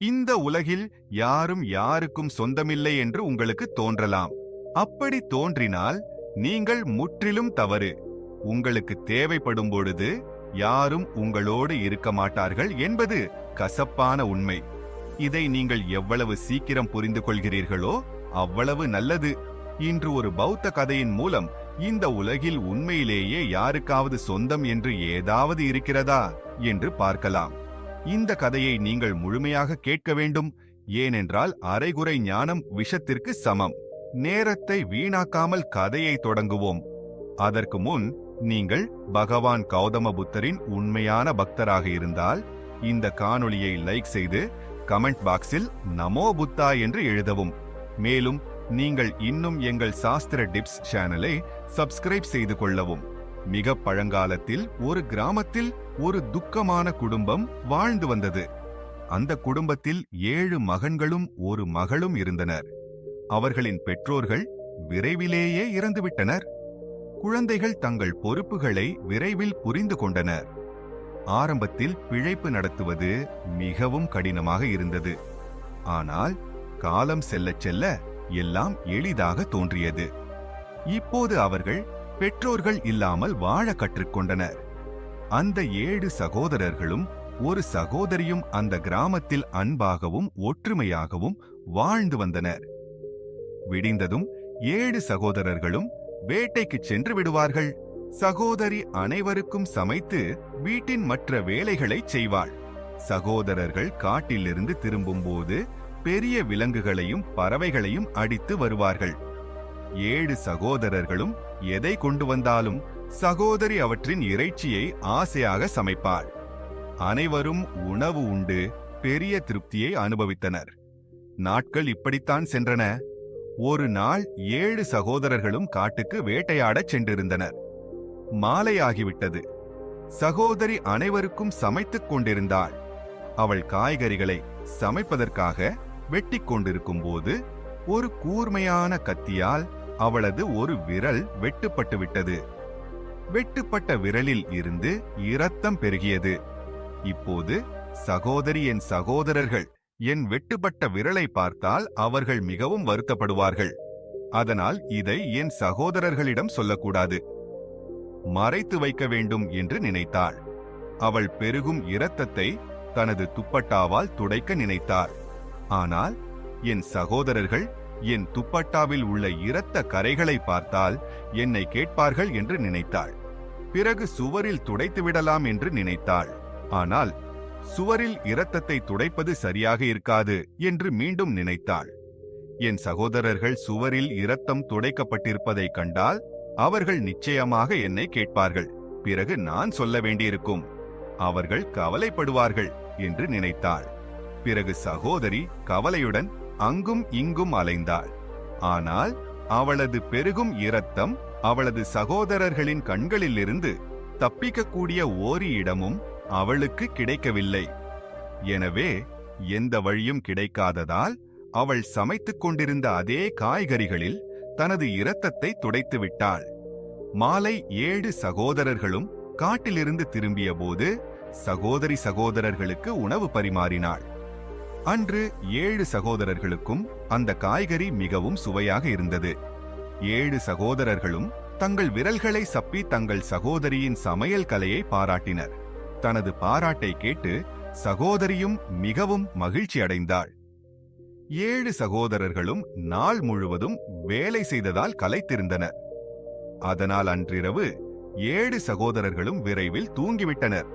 இந்த உலகில் யாரும் யாருக்கும் சொந்தமில்லை என்று உங்களுக்கு தோன்றலாம். அப்படி தோன்றினால் நீங்கள் முற்றிலும் தவறு. உங்களுக்கு தேவைப்படும் பொழுது யாரும் உங்களோடு இருக்க மாட்டார்கள் என்பது கசப்பான உண்மை. இதை நீங்கள் எவ்வளவு சீக்கிரம் புரிந்து கொள்கிறீர்களோ அவ்வளவு நல்லது. இன்று ஒரு பௌத்த கதையின் மூலம் இந்த உலகில் உண்மையிலேயே யாருக்காவது சொந்தம் என்று ஏதாவது இருக்கிறதா என்று பார்க்கலாம். இந்த கதையை நீங்கள் முழுமையாக கேட்க வேண்டும். ஏனென்றால் அரைகுறை ஞானம் விஷத்திற்கு சமம். நேரத்தை வீணாக்காமல் கதையை தொடங்குவோம். அதற்கு முன் நீங்கள் பகவான் கௌதம புத்தரின் உண்மையான பக்தராக இருந்தால் இந்த காணொளியை லைக் செய்து கமெண்ட் பாக்ஸில் நமோ புத்தா என்று எழுதவும். மேலும் நீங்கள் இன்னும் எங்கள் சாஸ்திர டிப்ஸ் சேனலை சப்ஸ்கிரைப் செய்து கொள்ளவும். மிக பழங்காலத்தில் ஒரு கிராமத்தில் ஒரு துக்கமான குடும்பம் வாழ்ந்து வந்தது. அந்த குடும்பத்தில் ஏழு மகன்களும் ஒரு மகளும் இருந்தனர். அவர்களின் பெற்றோர்கள் விரைவிலேயே இறந்துவிட்டனர். குழந்தைகள் தங்கள் பொறுப்புகளை விரைவில் புரிந்து கொண்டனர். ஆரம்பத்தில் பிழைப்பு நடத்துவது மிகவும் கடினமாக இருந்தது. ஆனால் காலம் செல்லச் செல்ல எல்லாம் எளிதாக தோன்றியது. இப்போது அவர்கள் பெற்றோர்கள் இல்லாமல் வாழ கற்றுக்கொண்டனர். அந்த ஏழு சகோதரர்களும் ஒரு சகோதரியும் அந்த கிராமத்தில் அன்பாகவும் ஒற்றுமையாகவும் வாழ்ந்து வந்தனர். விடிந்ததும் ஏழு சகோதரர்களும் வேட்டைக்குச் சென்று விடுவார்கள். சகோதரி அனைவருக்கும் சமைத்து வீட்டின் மற்ற வேலைகளைச் செய்வாள். சகோதரர்கள் காட்டிலிருந்து திரும்பும்போது பெரிய விலங்குகளையும் பறவைகளையும் அடித்து வருவார்கள். ஏழு சகோதரர்களும் எதை கொண்டு வந்தாலும் சகோதரி அவற்றின் இறைச்சியை ஆசையாக சமைப்பாள். அனைவரும் உணவு உண்டு பெரிய திருப்தியை அனுபவித்தனர். நாட்கள் இப்படித்தான் சென்றன. ஒரு நாள் ஏழு சகோதரர்களும் காட்டுக்கு வேட்டையாடச் சென்றிருந்தனர். மாலையாகிவிட்டது. சகோதரி அனைவருக்கும் சமைத்துக் கொண்டிருந்தாள். அவள் காய்கறிகளை சமைப்பதற்காக வெட்டிக் கொண்டிருக்கும் போது ஒரு கூர்மையான கத்தியால் அவளது ஒரு விரல் வெட்டுப்பட்டு விட்டது வெட்டுப்பட்ட விரலில் இருந்து இரத்தம் பெருகியது. இப்போது சகோதரி என் சகோதரர்கள் என் வெட்டுப்பட்ட விரலை பார்த்தால் அவர்கள் மிகவும் வருத்தப்படுவார்கள். அதனால் இதை என் சகோதரர்களிடம் சொல்லக்கூடாது. மறைத்து வைக்க வேண்டும் என்று நினைத்தாள். அவள் பெருகும் இரத்தத்தை தனது துப்பட்டாவால் துடைக்க நினைத்தார். ஆனால் என் சகோதரர்கள் என் துப்பட்டாவில் உள்ள இரத்த கரைகளை பார்த்தால் என்னை கேட்பார்கள் என்று நினைத்தாள். பிறகு சுவரில் துடைத்து விடலாம் என்று நினைத்தாள். ஆனால் சுவரில் இரத்தத்தை துடைப்பது சரியாக இருக்காது என்று மீண்டும் நினைத்தாள். என் சகோதரர்கள் சுவரில் இரத்தம் துடைக்கப்பட்டிருப்பதைக் கண்டால் அவர்கள் நிச்சயமாக என்னை கேட்பார்கள். பிறகு நான் சொல்ல வேண்டியிருக்கும். அவர்கள் கவலைப்படுவார்கள் என்று நினைத்தாள். பிறகு சகோதரி கவலையுடன் அங்கும் இங்கும் அலைந்தாள். ஆனால் அவளது பெருகும் இரத்தம் அவளது சகோதரர்களின் கண்களிலிருந்து தப்பிக்கக்கூடிய ஓரி இடமும் அவளுக்கு கிடைக்கவில்லை. எனவே எந்த வழியும் கிடைக்காததால் அவள் சமைத்துக் கொண்டிருந்த அதே காய்கறிகளில் தனது இரத்தத்தை துடைத்து விட்டாள். மாலை ஏழு சகோதரர்களும் காட்டிலிருந்து திரும்பிய போது சகோதரி சகோதரர்களுக்கு உணவு பரிமாறினாள். அன்று ஏழு சகோதரர்களுக்கும் அந்த காய்கறி மிகவும் சுவையாக இருந்தது. ஏழு சகோதரர்களும் தங்கள் விரல்களை சப்பி தங்கள் சகோதரியின் சமையல் கலையை பாராட்டினர். தனது பாராட்டை கேட்டு சகோதரியும் மிகவும் மகிழ்ச்சி அடைந்தாள். ஏழு சகோதரர்களும் நாள் முழுவதும் வேலை செய்ததால் கலைத்திருந்தனர் அதனால் அன்றிரவு ஏழு சகோதரர்களும் விரைவில் தூங்கிவிட்டனர்.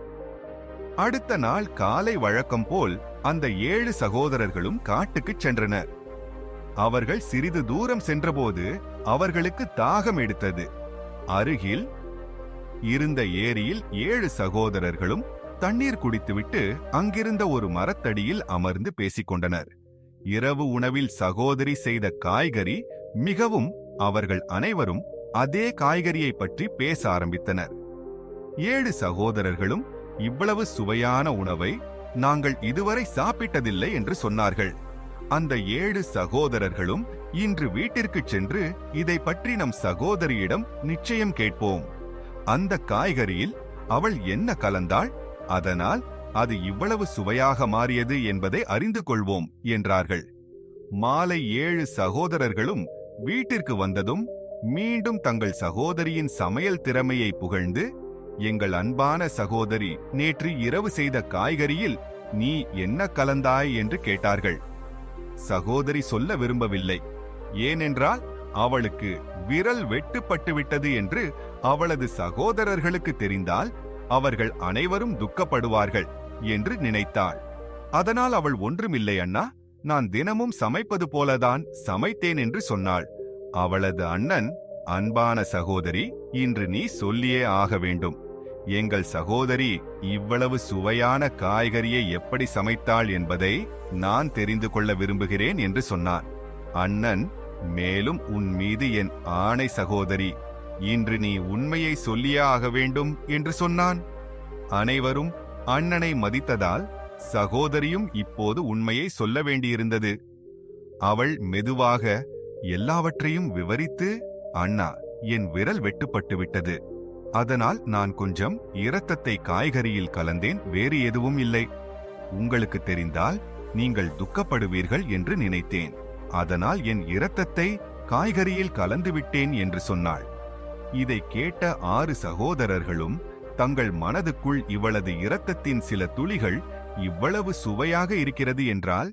அடுத்த நாள் காலை வழக்கம் போல் அந்த ஏழு சகோதரர்களும் காட்டுக்குச் சென்றனர். அவர்கள் சிறிது தூரம் சென்றபோது அவர்களுக்கு தாகம் எடுத்தது. அருகில் இருந்த ஏரியில் ஏழு சகோதரர்களும் தண்ணீர் குடித்துவிட்டு அங்கிருந்த ஒரு மரத்தடியில் அமர்ந்து பேசிக்கொண்டனர். இரவு உணவில் சகோதரி செய்த காய்கறி மிகவும் அவர்கள் அனைவரும் அதே காய்கறியை பற்றி பேச ஆரம்பித்தனர். ஏழு சகோதரர்களும் இவ்வளவு சுவையான உணவை நாங்கள் இதுவரை சாப்பிட்டதில்லை என்று சொன்னார்கள். அந்த ஏழு சகோதரர்களும் இன்று வீட்டிற்குச் சென்று இதை பற்றி நம் சகோதரியிடம் நிச்சயம் கேட்போம். அந்த காய்கறியில் அவள் என்ன கலந்தாள்? அதனால் அது இவ்வளவு சுவையாக மாறியது என்பதை அறிந்து கொள்வோம் என்றார்கள். மாலை ஏழு சகோதரர்களும் வீட்டிற்கு வந்ததும் மீண்டும் தங்கள் சகோதரியின் சமையல் திறமையை புகழ்ந்து எங்கள் அன்பான சகோதரி நேற்று இரவு செய்த காய்கறியில் நீ என்ன கலந்தாய் என்று கேட்டார்கள். சகோதரி சொல்ல விரும்பவில்லை. ஏனென்றால் அவளுக்கு விரல் வெட்டுப்பட்டுவிட்டது என்று அவளது சகோதரர்களுக்கு தெரிந்தால் அவர்கள் அனைவரும் துக்கப்படுவார்கள் என்று நினைத்தாள். அதனால் அவள் ஒன்றுமில்லை அண்ணா நான் தினமும் சமைப்பது போலதான் சமைத்தேன் என்று சொன்னாள். அவளது அண்ணன் அன்பான சகோதரி இன்று நீ சொல்லியே ஆக வேண்டும். எங்கள் சகோதரி இவ்வளவு சுவையான காய்கறியை எப்படி சமைத்தாள் என்பதை நான் தெரிந்து கொள்ள விரும்புகிறேன் என்று சொன்னான். அண்ணன் மேலும் உன் மீது என் ஆணை சகோதரி இன்று நீ உண்மையை சொல்லியே ஆக வேண்டும் என்று சொன்னான். அனைவரும் அண்ணனை மதித்ததால் சகோதரியும் இப்போது உண்மையை சொல்ல வேண்டியிருந்தது. அவள் மெதுவாக எல்லாவற்றையும் விவரித்து அண்ணா என் விரல் வெட்டுப்பட்டு விட்டது. அதனால் நான் கொஞ்சம் இரத்தத்தை காய்கறியில் கலந்தேன் வேறு எதுவும் இல்லை. உங்களுக்கு தெரிந்தால் நீங்கள் துக்கப்படுவீர்கள் என்று நினைத்தேன். அதனால் என் இரத்தத்தை காய்கறியில் கலந்து விட்டேன் என்று சொன்னாள். இதை கேட்ட ஆறு சகோதரர்களும் தங்கள் மனதுக்குள் இவளது இரத்தத்தின் சில துளிகள் இவ்வளவு சுவையாக இருக்கிறது என்றால்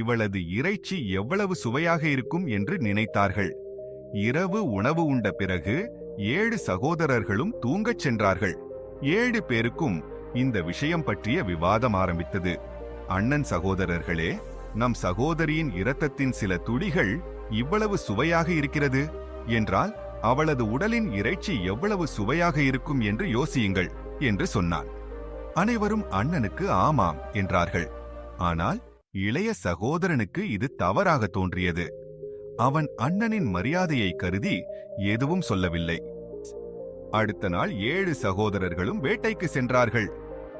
இவளது இறைச்சி எவ்வளவு சுவையாக இருக்கும் என்று நினைத்தார்கள். இரவு உணவு உண்ட பிறகு ஏழு சகோதரர்களும் தூங்கச் சென்றார்கள். ஏழு பேருக்கும் இந்த விஷயம் பற்றிய விவாதம் ஆரம்பித்தது. அண்ணன் சகோதரர்களே நம் சகோதரியின் இரத்தத்தின் சில துளிகள் இவ்வளவு சுவையாக இருக்கிறது? என்றால் அவளது உடலின் இறைச்சி எவ்வளவு சுவையாக இருக்கும் என்று யோசியுங்கள் என்று சொன்னான். அனைவரும் அண்ணனுக்கு ஆமாம் என்றார்கள். ஆனால் இளைய சகோதரனுக்கு இது தவறாக தோன்றியது. அவன் அண்ணனின் மரியாதையை கருதி எதுவும் சொல்லவில்லை. அடுத்த நாள் ஏழு சகோதரர்களும் வேட்டைக்கு சென்றார்கள்.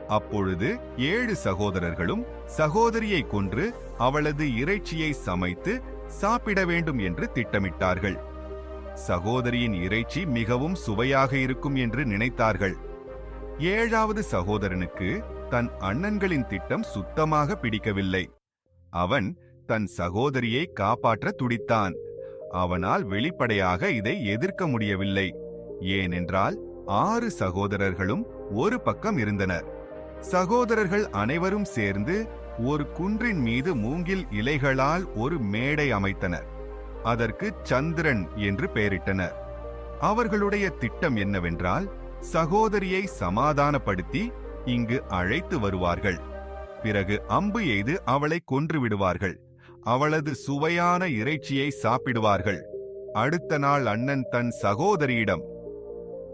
அப்பொழுது ஏழு சகோதரர்களும் சகோதரியை கொன்று அவளது இறைச்சியை சமைத்து சாப்பிட வேண்டும் என்று திட்டமிட்டார்கள். சகோதரியின் இறைச்சி மிகவும் சுவையாக இருக்கும் என்று நினைத்தார்கள். ஏழாவது சகோதரனுக்கு தன் அண்ணன்களின் திட்டம் சுத்தமாக பிடிக்கவில்லை. அவன் தன் சகோதரியை காப்பாற்ற துடித்தான். அவனால் வெளிப்படையாக இதை எதிர்க்க முடியவில்லை. ஏனென்றால் ஆறு சகோதரர்களும் ஒரு பக்கம் இருந்தனர். சகோதரர்கள் அனைவரும் சேர்ந்து ஒரு குன்றின் மீது மூங்கில் இலைகளால் ஒரு மேடை அமைத்தனர். அதற்கு சந்திரன் என்று பெயரிட்டனர். அவர்களுடைய திட்டம் என்னவென்றால் சகோதரியை சமாதானப்படுத்தி இங்கு அழைத்து வருவார்கள். பிறகு அம்பு எய்து அவளை கொன்று விடுவார்கள். அவளது சுவையான இறைச்சியை சாப்பிடுவார்கள். அடுத்த நாள் அண்ணன் தன் சகோதரியிடம்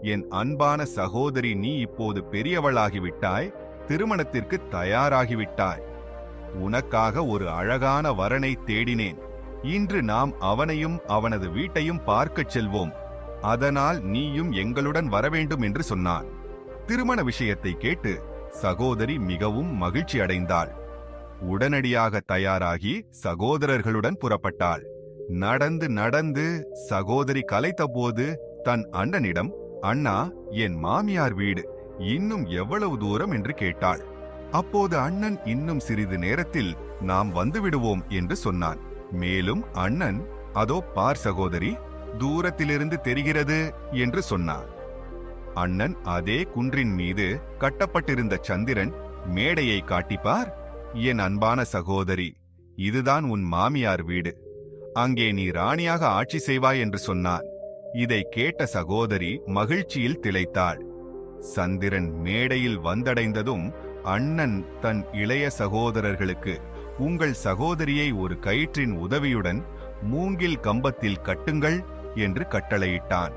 என் அன்பான சகோதரி நீ இப்போது பெரியவளாகிவிட்டாய் திருமணத்திற்கு தயாராகிவிட்டாய். உனக்காக ஒரு அழகான வரனை தேடினேன். இன்று நாம் அவனையும் அவனது வீட்டையும் பார்க்கச் செல்வோம். அதனால் நீயும் எங்களுடன் வரவேண்டும் என்று சொன்னான். திருமண விஷயத்தை கேட்டு சகோதரி மிகவும் மகிழ்ச்சி அடைந்தாள் உடனடியாக தயாராகி சகோதரர்களுடன் புறப்பட்டாள். நடந்து நடந்து சகோதரி கலைத்தபோது தன் அண்ணனிடம் அண்ணா என் மாமியார் வீடு இன்னும் எவ்வளவு தூரம்? என்று கேட்டாள். அப்போது அண்ணன் இன்னும் சிறிது நேரத்தில் நாம் வந்துவிடுவோம் என்று சொன்னான். மேலும் அண்ணன் அதோ பார் சகோதரி தூரத்திலிருந்து தெரிகிறது என்று சொன்னான். அண்ணன் அதே குன்றின் மீது கட்டப்பட்டிருந்த சந்திரன் மேடையை காட்டிப்பார் என் அன்பான சகோதரி இதுதான் உன் மாமியார் வீடு. அங்கே நீ ராணியாக ஆட்சி செய்வாய் என்று சொன்னான். இதை கேட்ட சகோதரி மகிழ்ச்சியில் திளைத்தாள். சந்திரன் மேடையில் வந்தடைந்ததும் அண்ணன் தன் இளைய சகோதரர்களுக்கு உங்கள் சகோதரியை ஒரு கயிற்றின் உதவியுடன் மூங்கில் கம்பத்தில் கட்டுங்கள் என்று கட்டளையிட்டான்.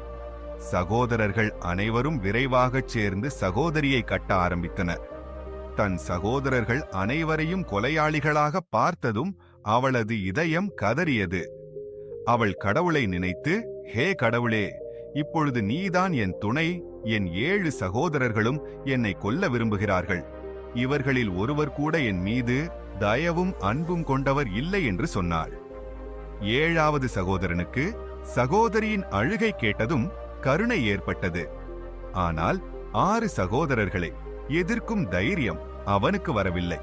சகோதரர்கள் அனைவரும் விரைவாகச் சேர்ந்து சகோதரியை கட்ட ஆரம்பித்தனர். தன் சகோதரர்கள் அனைவரையும் கொலையாளிகளாக பார்த்ததும் அவளது இதயம் கதறியது. அவள் கடவுளை நினைத்து ஹே கடவுளே இப்பொழுது நீதான் என் துணை என் ஏழு சகோதரர்களும் என்னை கொல்ல விரும்புகிறார்கள். இவர்களில் ஒருவர் கூட என் மீது தயவும் அன்பும் கொண்டவர் இல்லை என்று சொன்னாள். ஏழாவது சகோதரனுக்கு சகோதரியின் அழுகை கேட்டதும் கருணை ஏற்பட்டது. ஆனால் ஆறு சகோதரர்களை எதிர்க்கும் தைரியம் அவனுக்கு வரவில்லை.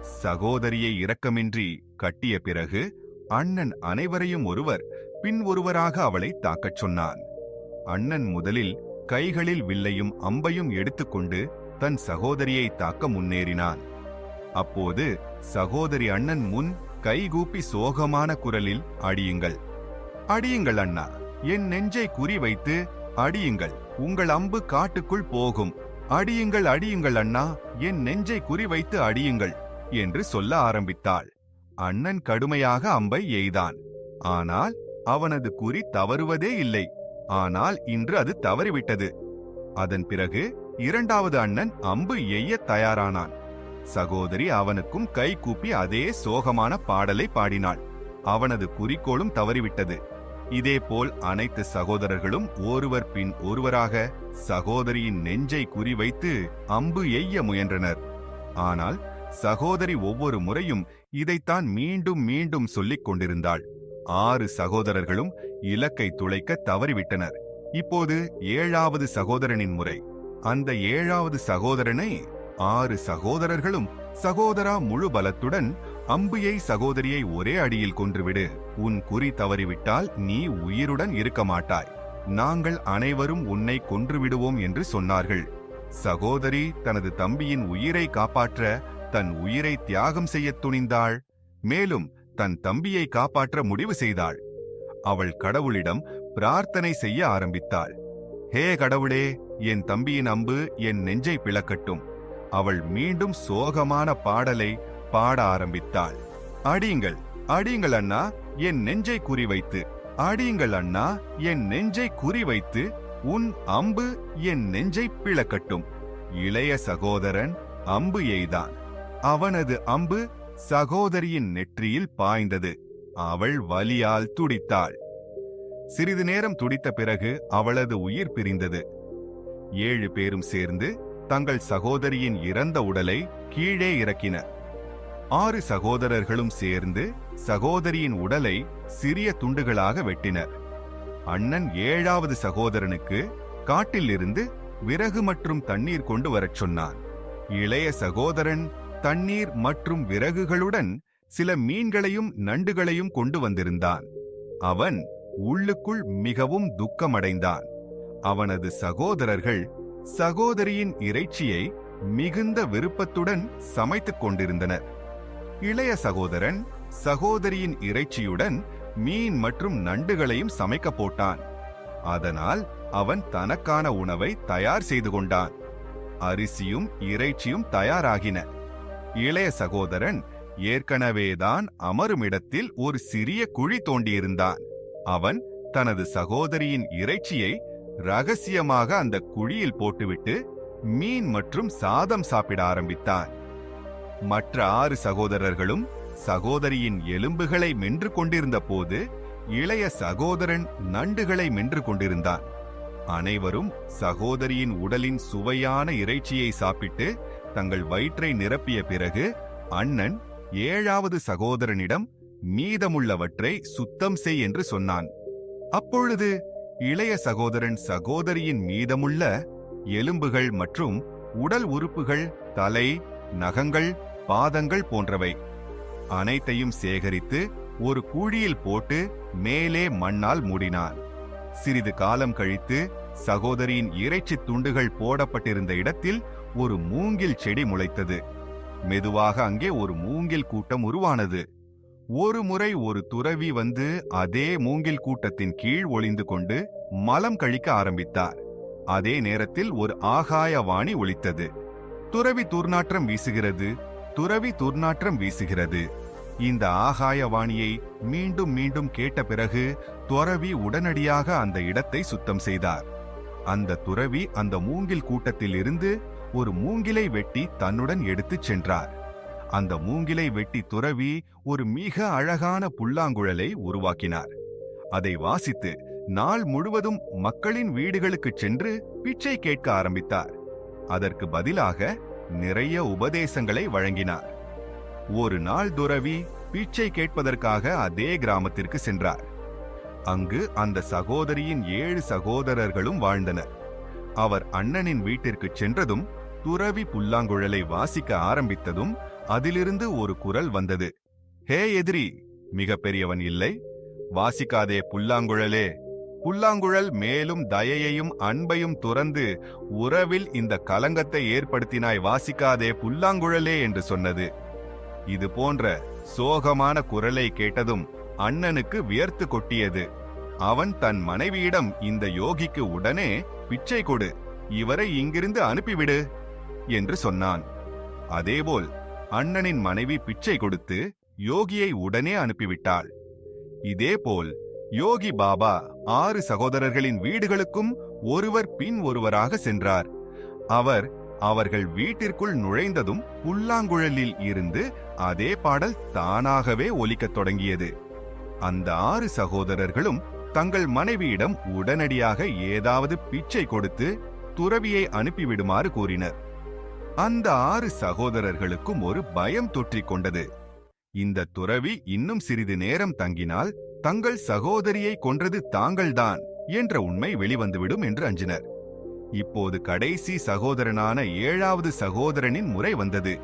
சகோதரியை இரக்கமின்றி கட்டிய பிறகு அண்ணன் அனைவரையும் ஒருவர் பின் ஒருவராக அவளை தாக்கச் சொன்னான். அண்ணன் முதலில் கைகளில் வில்லையும் அம்பையும் எடுத்துக்கொண்டு தன் சகோதரியை தாக்க முன்னேறினான். அப்போது சகோதரி அண்ணன் முன் கைகூப்பி சோகமான குரலில் அடியுங்கள். அடியுங்கள் அண்ணா. என் நெஞ்சை குறிவைத்து அடியுங்கள். உங்கள் அம்பு காட்டுக்குள் போகும். அடியுங்கள் அடியுங்கள் அண்ணா என் நெஞ்சை குறிவைத்து அடியுங்கள் என்று சொல்ல ஆரம்பித்தாள். அண்ணன் கடுமையாக அம்பை எய்தான். ஆனால் அவனது குறி தவறுவதே இல்லை. ஆனால் இன்று அது தவறிவிட்டது. அதன் பிறகு இரண்டாவது அண்ணன் அம்பு எய்ய தயாரானான். சகோதரி அவனுக்கும் கை கூப்பி அதே சோகமான பாடலை பாடினாள். அவனது குறிக்கோளும் தவறிவிட்டது. இதேபோல் அனைத்து சகோதரர்களும் ஒருவர் பின் ஒருவராக சகோதரியின் நெஞ்சை குறிவைத்து அம்பு எய்ய முயன்றனர். ஆனால் சகோதரி ஒவ்வொரு முறையும் இதைத்தான் மீண்டும் மீண்டும் சொல்லிக் கொண்டிருந்தாள். ஆறு சகோதரர்களும் இலக்கை துளைக்க தவறிவிட்டனர். இப்போது ஏழாவது சகோதரனின் முறை. அந்த ஏழாவது சகோதரனை ஆறு சகோதரர்களும் சகோதரா முழு பலத்துடன் அம்பியை சகோதரியை ஒரே அடியில் கொன்றுவிடு. உன் குறி தவறிவிட்டால் நீ உயிருடன் இருக்க மாட்டாய். நாங்கள் அனைவரும் உன்னை கொன்றுவிடுவோம் என்று சொன்னார்கள். சகோதரி தனது தம்பியின் உயிரை காப்பாற்ற தன் உயிரை தியாகம் செய்யத் துணிந்தாள். மேலும் தன் தம்பியை காப்பாற்ற முடிவு செய்தாள். அவள் கடவுளிடம் பிரார்த்தனை செய்ய ஆரம்பித்தாள். ஹே கடவுளே என் தம்பியின் அம்பு என் நெஞ்சை பிளக்கட்டும். அவள் மீண்டும் சோகமான பாடலை பாட ஆரம்பித்தாள். அடியுங்கள் அடியுங்கள் அண்ணா என் நெஞ்சை குறிவைத்து அடியுங்கள் அண்ணா என் நெஞ்சை குறிவைத்து உன் அம்பு என் நெஞ்சை பிளக்கட்டும். இளைய சகோதரன் அம்பு எய்தான். அவனது அம்பு சகோதரியின் நெற்றியில் பாய்ந்தது. அவள் வலியால் துடித்தாள். சிறிது நேரம் துடித்த பிறகு அவளது உயிர் பிரிந்தது. ஏழு பேரும் சேர்ந்து தங்கள் சகோதரியின் இறந்த உடலை கீழே இறக்கினர். ஆறு சகோதரர்களும் சேர்ந்து சகோதரியின் உடலை சிறிய துண்டுகளாக வெட்டினர். அண்ணன் ஏழாவது சகோதரனுக்கு காட்டிலிருந்து விறகு மற்றும் தண்ணீர் கொண்டு வரச் சொன்னான். இளைய சகோதரன் தண்ணீர் மற்றும் விறகுகளுடன் சில மீன்களையும் நண்டுகளையும் கொண்டு வந்திருந்தான். அவன் உள்ளுக்குள் மிகவும் துக்கமடைந்தான். அவனது சகோதரர்கள் சகோதரியின் இறைச்சியை மிகுந்த விருப்பத்துடன் சமைத்துக் கொண்டிருந்தனர். இளைய சகோதரன் சகோதரியின் இறைச்சியுடன் மீன் மற்றும் நண்டுகளையும் சமைக்க போட்டான். அதனால் அவன் தனக்கான உணவை தயார் செய்து கொண்டான். அரிசியும் இறைச்சியும் தயாராகின. இளைய சகோதரன் ஏற்கனவேதான் அமருமிடத்தில் ஒரு சிறிய குழி தோண்டியிருந்தான். அவன் தனது சகோதரியின் இறைச்சியை ரகசியமாக அந்த குழியில் போட்டுவிட்டு மீன் மற்றும் சாதம் சாப்பிட ஆரம்பித்தான். மற்ற ஆறு சகோதரர்களும் சகோதரியின் எலும்புகளை மென்று கொண்டிருந்த போது இளைய சகோதரன் நண்டுகளை மென்று கொண்டிருந்தான். அனைவரும் சகோதரியின் உடலின் சுவையான இறைச்சியை சாப்பிட்டு தங்கள் வயிற்றை நிரப்பிய பிறகு அண்ணன் ஏழாவது சகோதரனிடம் மீதமுள்ளவற்றை சுத்தம் செய் என்று சொன்னான். அப்பொழுது இளைய சகோதரன் சகோதரியின் மீதமுள்ள எலும்புகள் மற்றும் உடல் உறுப்புகள் தலை நகங்கள் பாதங்கள் போன்றவை. அனைத்தையும் சேகரித்து ஒரு குழியில் போட்டு மேலே மண்ணால் மூடினான். சிறிது காலம் கழித்து சகோதரியின் இறைச்சி துண்டுகள் போடப்பட்டிருந்த இடத்தில் ஒரு மூங்கில் செடி முளைத்தது. மெதுவாக அங்கே ஒரு மூங்கில் கூட்டம் உருவானது. ஒரு முறை ஒரு துறவி வந்து அதே மூங்கில் கூட்டத்தின் கீழ் ஒளிந்து கொண்டு மலம் கழிக்க ஆரம்பித்தார். அதே நேரத்தில் ஒரு ஆகாய வாணி ஒலித்தது. துறவி துர்நாற்றம் வீசுகிறது. துறவி துர்நாற்றம் வீசுகிறது. இந்த ஆகாய வாணியை மீண்டும் மீண்டும் கேட்ட பிறகு துறவி உடனடியாக அந்த இடத்தை சுத்தம் செய்தார். அந்த துறவி அந்த மூங்கில் கூட்டத்தில் இருந்து ஒரு மூங்கிலை வெட்டி தன்னுடன் எடுத்துச் சென்றார். அந்த மூங்கிலை வெட்டி துறவி ஒரு மிக அழகான புல்லாங்குழலை உருவாக்கினார். அதை வாசித்து நாள் முழுவதும் மக்களின் வீடுகளுக்குச் சென்று பிச்சை கேட்க ஆரம்பித்தார். அதற்கு பதிலாக நிறைய உபதேசங்களை வழங்கினார். ஒரு நாள் துறவி பிச்சை கேட்பதற்காக அதே கிராமத்திற்கு சென்றார். அங்கு அந்த சகோதரியின் ஏழு சகோதரர்களும் வாழ்ந்தனர். அவர் அண்ணனின் வீட்டிற்கு சென்றதும் துறவி புல்லாங்குழலை வாசிக்க ஆரம்பித்ததும் அதிலிருந்து ஒரு குரல் வந்தது. ஹே எதிரி மிக பெரியவன் இல்லை. வாசிக்காதே புல்லாங்குழலே. புல்லாங்குழல் மேலும் தயையையும் அன்பையும் துறந்து உறவில் இந்த கலங்கத்தை ஏற்படுத்தினாய் வாசிக்காதே புல்லாங்குழலே என்று சொன்னது. இது போன்ற சோகமான குரலை கேட்டதும் அண்ணனுக்கு வியர்த்து கொட்டியது. அவன் தன் மனைவியிடம் இந்த யோகிக்கு உடனே பிச்சை கொடு இவரை இங்கிருந்து அனுப்பிவிடு என்று சொன்னான். அதேபோல் அண்ணனின் மனைவி பிச்சை கொடுத்து யோகியை உடனே அனுப்பிவிட்டாள். இதேபோல் யோகி பாபா ஆறு சகோதரர்களின் வீடுகளுக்கும் ஒருவர் பின் ஒருவராக சென்றார். அவர் அவர்கள் வீட்டிற்குள் நுழைந்ததும் புல்லாங்குழலில் இருந்து அதே பாடல் தானாகவே ஒலிக்கத் தொடங்கியது. அந்த ஆறு சகோதரர்களும் தங்கள் மனைவியிடம் உடனடியாக ஏதாவது பிச்சை கொடுத்து துறவியை அனுப்பிவிடுமாறு கூறினர். அந்த ஆறு சகோதரர்களுக்கும் ஒரு பயம் தொற்றிக் கொண்டது. இந்த துறவி இன்னும் சிறிது நேரம் தங்கினால் தங்கள் சகோதரியை கொன்றது தாங்கள்தான் என்ற உண்மை வெளிவந்துவிடும் என்று அஞ்சினர். இப்போது கடைசி சகோதரனான ஏழாவது சகோதரனின் முறை வந்தது.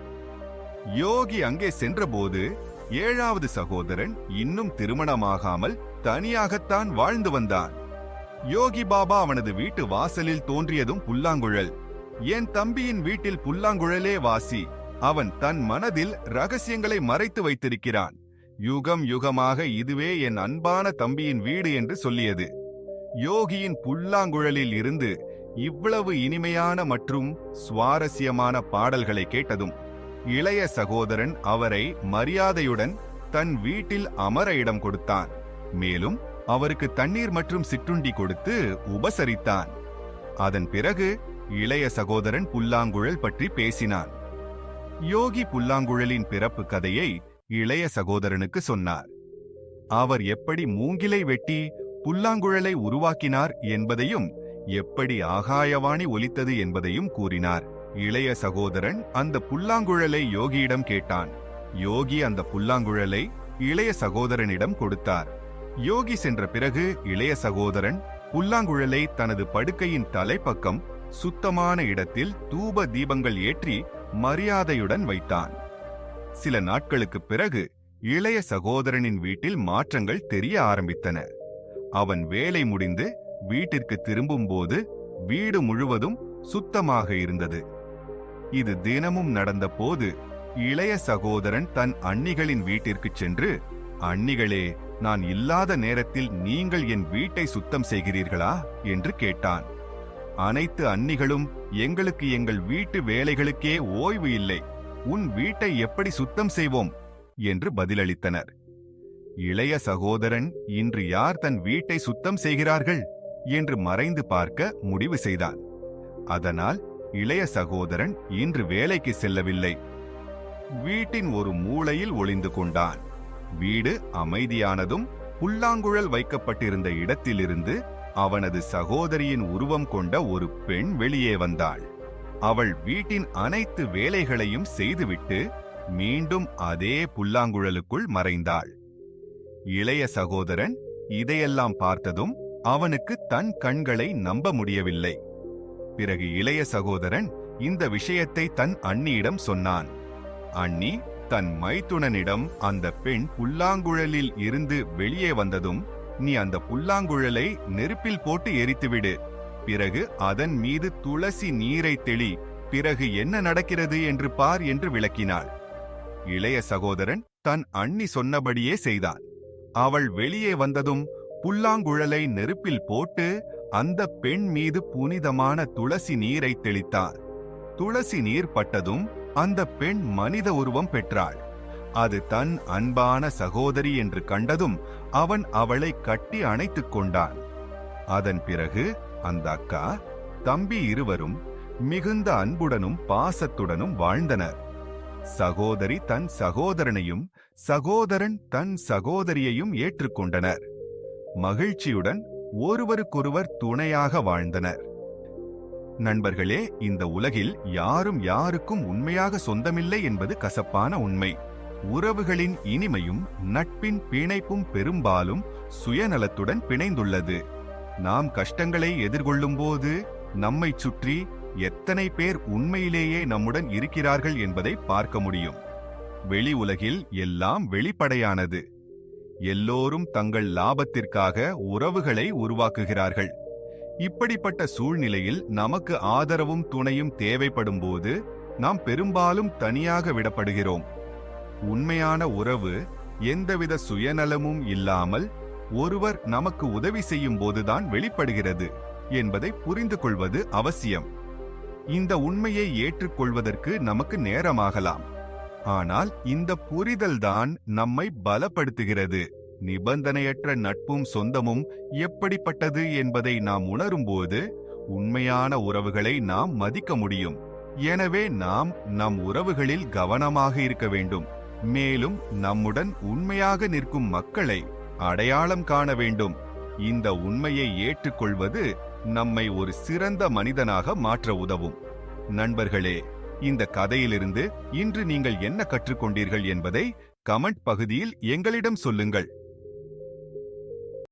யோகி அங்கே சென்றபோது ஏழாவது சகோதரன் இன்னும் திருமணமாகாமல் தனியாகத்தான் வாழ்ந்து வந்தான். யோகி பாபா அவனது வீட்டு வாசலில் தோன்றியதும் புல்லாங்குழல். என் தம்பியின் வீட்டில் புல்லாங்குழலே வாசி. அவன் தன் மனதில் ரகசியங்களை மறைத்து வைத்திருக்கிறான். யுகம் யுகமாக இதுவே என் அன்பான தம்பியின் வீடு என்று சொல்லியது. யோகியின் புல்லாங்குழலில் இருந்து இவ்வளவு இனிமையான மற்றும் சுவாரஸ்யமான பாடல்களை கேட்டதும் இளைய சகோதரன் அவரை மரியாதையுடன் தன் வீட்டில் அமர இடம் கொடுத்தான். மேலும் அவருக்கு தண்ணீர் மற்றும் சிற்றுண்டி கொடுத்து உபசரித்தான். அதன் பிறகு இளைய சகோதரன் புல்லாங்குழல் பற்றி பேசினான். யோகி புல்லாங்குழலின் பிறப்பு கதையை இளைய சகோதரனுக்கு சொன்னார். அவர் எப்படி மூங்கிலை வெட்டி புல்லாங்குழலை உருவாக்கினார் என்பதையும் எப்படி ஆகாயவாணி ஒலித்தது என்பதையும் கூறினார். இளைய சகோதரன் அந்த புல்லாங்குழலை யோகியிடம் கேட்டான். யோகி அந்த புல்லாங்குழலை இளைய சகோதரனிடம் கொடுத்தார். யோகி சென்ற பிறகு இளைய சகோதரன் புல்லாங்குழலை தனது படுக்கையின் தலைப்பக்கம் சுத்தமான இடத்தில் தூப தீபங்கள் ஏற்றி மரியாதையுடன் வைத்தான். சில நாட்களுக்குப் பிறகு இளைய சகோதரனின் வீட்டில் மாற்றங்கள் தெரிய ஆரம்பித்தன. அவன் வேலை முடிந்து வீட்டிற்கு திரும்பும்போது வீடு முழுவதும் சுத்தமாக இருந்தது. இது தினமும் நடந்தபோது இளைய சகோதரன் தன் அண்ணிகளின் வீட்டிற்குச் சென்று அண்ணிகளே நான் இல்லாத நேரத்தில் நீங்கள் என் வீட்டை சுத்தம் செய்கிறீர்களா? என்று கேட்டான். அனைத்து அன்னிகளும் எங்களுக்கு எங்கள் வீட்டு வேலைகளுக்கே ஓய்வு இல்லை. உன் வீட்டை எப்படி சுத்தம் செய்வோம்? என்று பதிலளித்தனர். இளைய சகோதரன் இன்று யார் தன் வீட்டை சுத்தம் செய்கிறார்கள்? என்று மறைந்து பார்க்க முடிவு செய்தான். அதனால் இளைய சகோதரன் இன்று வேலைக்கு செல்லவில்லை. வீட்டின் ஒரு மூலையில் ஒளிந்து கொண்டான். வீடு அமைதியானதும் புல்லாங்குழல் வைக்கப்பட்டிருந்த இடத்திலிருந்து அவனது சகோதரியின் உருவம் கொண்ட ஒரு பெண் வெளியே வந்தாள். அவள் வீட்டின் அனைத்து வேலைகளையும் செய்துவிட்டு மீண்டும் அதே புல்லாங்குழலுக்குள் மறைந்தாள். இளைய சகோதரன் இதையெல்லாம் பார்த்ததும் அவனுக்கு தன் கண்களை நம்ப முடியவில்லை. பிறகு இளைய சகோதரன் இந்த விஷயத்தை தன் அண்ணியிடம் சொன்னான். அண்ணி தன் மைத்துனனிடம் அந்த பெண் புல்லாங்குழலில் இருந்து வெளியே வந்ததும் நீ அந்த புல்லாங்குழலை நெருப்பில் போட்டு எரித்துவிடு. பிறகு அதன் மீது துளசி நீரை தெளி பிறகு என்ன நடக்கிறது என்று பார் என்று விளக்கினாள். இளைய சகோதரன் தன் அண்ணி சொன்னபடியே செய்தான். அவள் வெளியே வந்ததும் புல்லாங்குழலை நெருப்பில் போட்டு அந்த பெண் மீது புனிதமான துளசி நீரை தெளித்தார் துளசி நீர் பட்டதும் அந்த பெண் மனித உருவம் பெற்றாள். அது தன் அன்பான சகோதரி என்று கண்டதும் அவன் அவளை கட்டி அணைத்துக் கொண்டான். அதன் பிறகு அந்த அக்கா தம்பி இருவரும் மிகுந்த அன்புடனும் பாசத்துடனும் வாழ்ந்தனர். சகோதரி தன் சகோதரனையும் சகோதரன் தன் சகோதரியையும் ஏற்றுக்கொண்டனர். மகிழ்ச்சியுடன் ஒருவருக்கொருவர் துணையாக வாழ்ந்தனர். நண்பர்களே இந்த உலகில் யாரும் யாருக்கும் உண்மையாக சொந்தமில்லை என்பது கசப்பான உண்மை. உறவுகளின் இனிமையும் நட்பின் பிணைப்பும் பெரும்பாலும் சுயநலத்துடன் பிணைந்துள்ளது. நாம் கஷ்டங்களை எதிர்கொள்ளும்போது நம்மைச் சுற்றி எத்தனை பேர் உண்மையிலேயே நம்முடன் இருக்கிறார்கள் என்பதை பார்க்க முடியும். வெளி உலகில் எல்லாம் வெளிப்படையானது. எல்லோரும் தங்கள் லாபத்திற்காக உறவுகளை உருவாக்குகிறார்கள். இப்படிப்பட்ட சூழ்நிலையில் நமக்கு ஆதரவும் துணையும் தேவைப்படும் போது நாம் பெரும்பாலும் தனியாக விடப்படுகிறோம். உண்மையான உறவு எந்தவித சுயநலமும் இல்லாமல் ஒருவர் நமக்கு உதவி செய்யும் போதுதான் வெளிப்படுகிறது என்பதை புரிந்து கொள்வது அவசியம். இந்த உண்மையை ஏற்றுக்கொள்வதற்கு நமக்கு நேரமாகலாம். ஆனால் இந்த புரிதல்தான் நம்மை பலப்படுத்துகிறது. நிபந்தனையற்ற நட்பும் சொந்தமும் எப்படிப்பட்டது என்பதை நாம் உணரும்போது உண்மையான உறவுகளை நாம் மதிக்க முடியும். எனவே நாம் நம் உறவுகளில் கவனமாக இருக்க வேண்டும். மேலும் நம்முடன் உண்மையாக நிற்கும் மக்களை அடையாளம் காண வேண்டும். இந்த உண்மையை ஏற்றுக்கொள்வது நம்மை ஒரு சிறந்த மனிதனாக மாற்ற உதவும். நண்பர்களே இந்த கதையிலிருந்து இன்று நீங்கள் என்ன கற்றுக்கொண்டீர்கள் என்பதை கமெண்ட் பகுதியில் எங்களிடம் சொல்லுங்கள்.